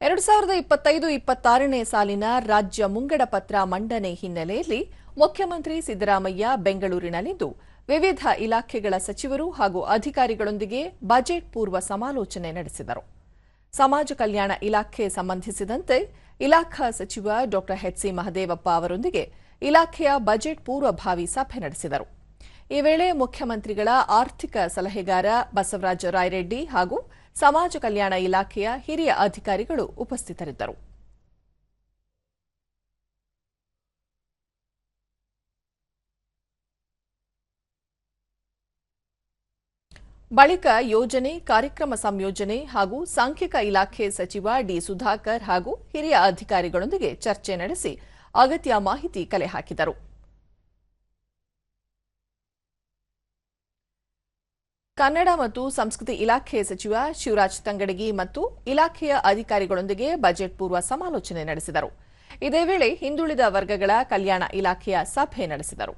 ಎರಡು ಸಾವಿರದ ಇಪ್ಪತ್ತೈದು ಇಪ್ಪತ್ತಾರನೇ ಸಾಲಿನ ರಾಜ್ಯ ಮುಂಗಡ ಪತ್ರ ಮಂಡನೆ ಹಿನ್ನೆಲೆಯಲ್ಲಿ ಮುಖ್ಯಮಂತ್ರಿ ಸಿದ್ದರಾಮಯ್ಯ ಬೆಂಗಳೂರಿನಲ್ಲಿಂದು ವಿವಿಧ ಇಲಾಖೆಗಳ ಸಚಿವರು ಹಾಗೂ ಅಧಿಕಾರಿಗಳೊಂದಿಗೆ ಬಜೆಟ್ ಪೂರ್ವ ಸಮಾಲೋಚನೆ ನಡೆಸಿದರು. ಸಮಾಜ ಕಲ್ಯಾಣ ಇಲಾಖೆ ಸಂಬಂಧಿಸಿದಂತೆ ಇಲಾಖಾ ಸಚಿವ ಡಾ ಎಚ್ಸಿ ಮಹದೇವಪ್ಪ ಅವರೊಂದಿಗೆ ಇಲಾಖೆಯ ಬಜೆಟ್ ಪೂರ್ವಭಾವಿ ಸಭೆ ನಡೆಸಿದರು. ಈ ವೇಳೆ ಮುಖ್ಯಮಂತ್ರಿಗಳ ಆರ್ಥಿಕ ಸಲಹೆಗಾರ ಬಸವರಾಜ ರಾಯರೆಡ್ಡಿ ಹಾಗೂ ಸಮಾಜ ಕಲ್ಯಾಣ ಇಲಾಖೆಯ ಹಿರಿಯ ಅಧಿಕಾರಿಗಳು ಉಪಸ್ಥಿತರಿದ್ದರು. ಬಳಿಕ ಯೋಜನೆ, ಕಾರ್ಯಕ್ರಮ ಸಂಯೋಜನೆ ಹಾಗೂ ಸಾಂಖ್ಯಿಕ ಇಲಾಖೆ ಸಚಿವ ಡಿ ಸುಧಾಕರ್ ಹಾಗೂ ಹಿರಿಯ ಅಧಿಕಾರಿಗಳೊಂದಿಗೆ ಚರ್ಚೆ ನಡೆಸಿ ಅಗತ್ಯ ಮಾಹಿತಿ ಕಲೆ ಹಾಕಿದರು. ಕನ್ನಡ ಮತ್ತು ಸಂಸ್ಕೃತಿ ಇಲಾಖೆ ಸಚಿವ ಶಿವರಾಜ್ ತಂಗಡಗಿ ಮತ್ತು ಇಲಾಖೆಯ ಅಧಿಕಾರಿಗಳೊಂದಿಗೆ ಬಜೆಟ್ ಪೂರ್ವ ಸಮಾಲೋಚನೆ ನಡೆಸಿದರು. ಇದೇ ವೇಳೆ ಹಿಂದುಳಿದ ವರ್ಗಗಳ ಕಲ್ಯಾಣ ಇಲಾಖೆಯ ಸಭೆ ನಡೆಸಿದರು.